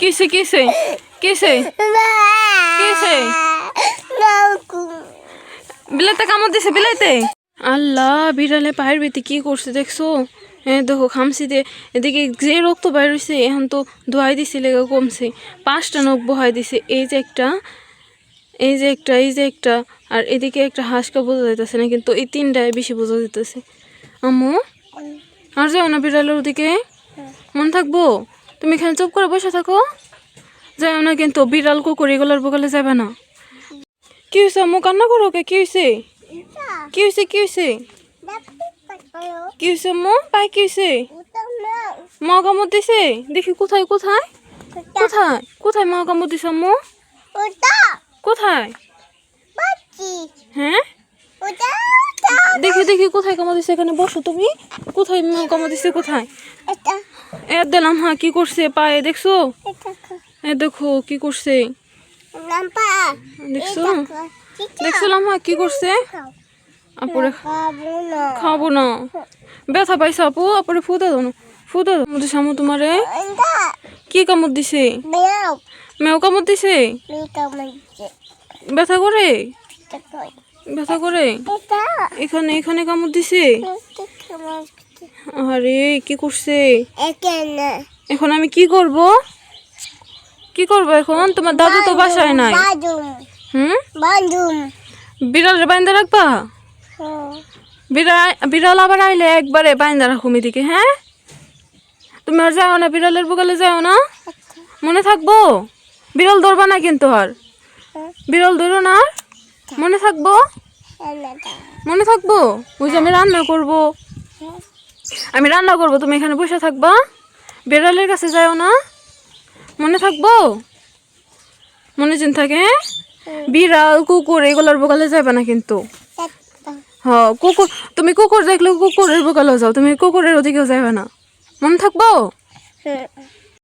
কিসে কিসে কিসে কিসে বিলাইতে কামড় দিছে? বিলাইতে আল্লাহ, বিড়ালে পায়ের বেতে কি করছে দেখছ? হ্যাঁ দেখো খামসিতে এদিকে যে রক্ত বাইর হয়েছে এখন তো ধোয়াই দিছে, লেগে কমছে। পাঁচটা নখ বহাই দিছে। এই যে একটা, এই যে একটা, এই যে একটা, আর এদিকে একটা হাঁসকা বোঝা যাইতেছে না, কিন্তু এই তিনটায় বেশি বোঝা যেতেছে আম্মু, আর যাও না বিড়ালের ওদিকে? মনে থাকব? তুমি এখানে চুপ করে বসে থাকো। যাও না কিন্তু বিড়াল কুকুর এগুলোর বগলে যাবে না। কি হয়েছে আম্মু কান্না করো কে? কি হয়েছে কি হয়েছে কি হয়েছে কি হয়েছে আম্মু? পাই কি হয়েছে মা। কামড় দিছে? দেখি কোথায় কোথায়? কোথায়? কোথায়? মা কামড় দিছে আম্মু? কোথায়? হ্যাঁ? দেখি দেখি কোথায় কামড় দিছে এখানে? বসো তুমি। কোথায় মা কামড় দিছে? কোথায়? এ দিলাম হ্যাঁ কি করছে? পায়ে দেখছ? এ দেখো কি করছে? দেখছ? দেখছিলাম হ্যাঁ কি করছে? আপুরে খাব না। ব্যথা পাইছে আপু? আপুরে ফুদা দাও না ফুদা দাও। মধ্যে সামু তোমারে? কি কামড় দিছে? মেও কামড় দিছে? ব্যথা করে? ব্যথা করে। এখানে এখানে কামড় দিছে? আরে কি করছে? এখন। আমি কি করব? কি করব এখন? তোমার দাদু তো বাসায় নাই। হুম? বিড়াল বাইন্দা রাখবা? বিড়াল বিড়াল আবার আইলে একবারে বাইন্দা রাখুম এদিকে হ্যাঁ? তুমি আর যাও না বিড়ালের বগলে যাও না। মনে থাকব? বিড়াল ধরবা না কিন্তু আর। বিড়াল ধরো না মনে থাকব? মনে থাকব? ওই যে আমি রান্না করব। আমি রান্না করব তুমি এখানে বসে থাকবা। বেড়ালের কাছে যাও না। মনে থাকব? মনে চিন থাকে হ্যাঁ? বিড়াল কুকুর এগুলোর বোকালে যাবে না কিন্তু। হ্যাঁ কুকুর তুমি কুকুর দেখলে কুকুরের বগলে যাও তুমি কুকুরের ওদিকেও যাবে না। মনে থাকব?